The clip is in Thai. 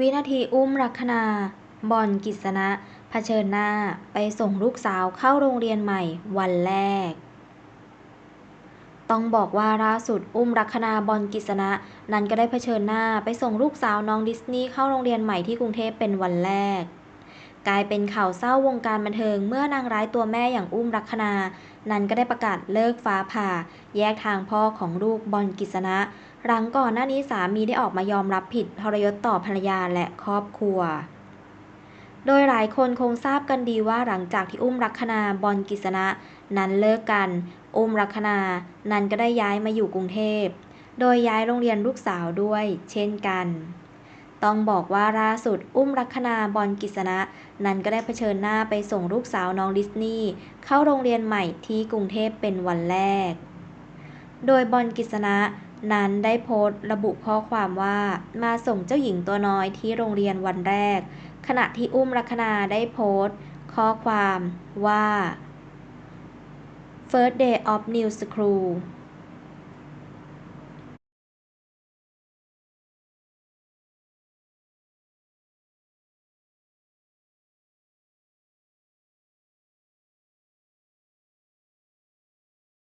วินาทีอุ้มลัคนา บอลกิษณะเผชิญหน้าไปส่งลูกสาวเข้าโรงเรียนใหม่วันแรก ต้องบอกว่าล่าสุดอุ้มลัคนาบอลกิษณะนั้นก็ได้เผชิญหน้าไปส่งลูกสาวน้องดิสนีย์เข้าโรงเรียนใหม่ที่กรุงเทพเป็นวันแรก กลายเป็นข่าวเศร้าวงการบันเทิง เมื่อนางร้ายตัวแม่อย่างอุ้มลัคนานั้นก็ได้ประกาศเลิกฟ้าผ่า แยกทางพ่อของลูกบอลกิษณะ หลังก่อนหน้านี้สามีได้ออกมายอมรับผิดทรยศต่อภรรยาและครอบครัวโดยหลายคนคงทราบกันดีว่าหลังจากที่อุ้มลัคนาบอลกิษณะ นั้นเลิกกัน อุ้มลัคนานั้นก็ได้ย้ายมาอยู่กรุงเทพ โดยย้ายโรงเรียนลูกสาวด้วย เช่นกัน ต้องบอกว่าล่าสุดอุ้มลัคนาบอลกิษณะ นั้นก็ได้เผชิญหน้าไปส่งลูกสาวน้องดิสนีย์เข้าโรงเรียนใหม่ที่กรุงเทพเป็นวันแรก โดยบอลกิษณะนั้นได้โพสต์ระบุข้อความว่ามาส่งเจ้าหญิงตัวน้อยที่โรงเรียนวันแรก ขณะที่อุ้มลัคนาได้โพสต์ ข้อความว่า First day of new school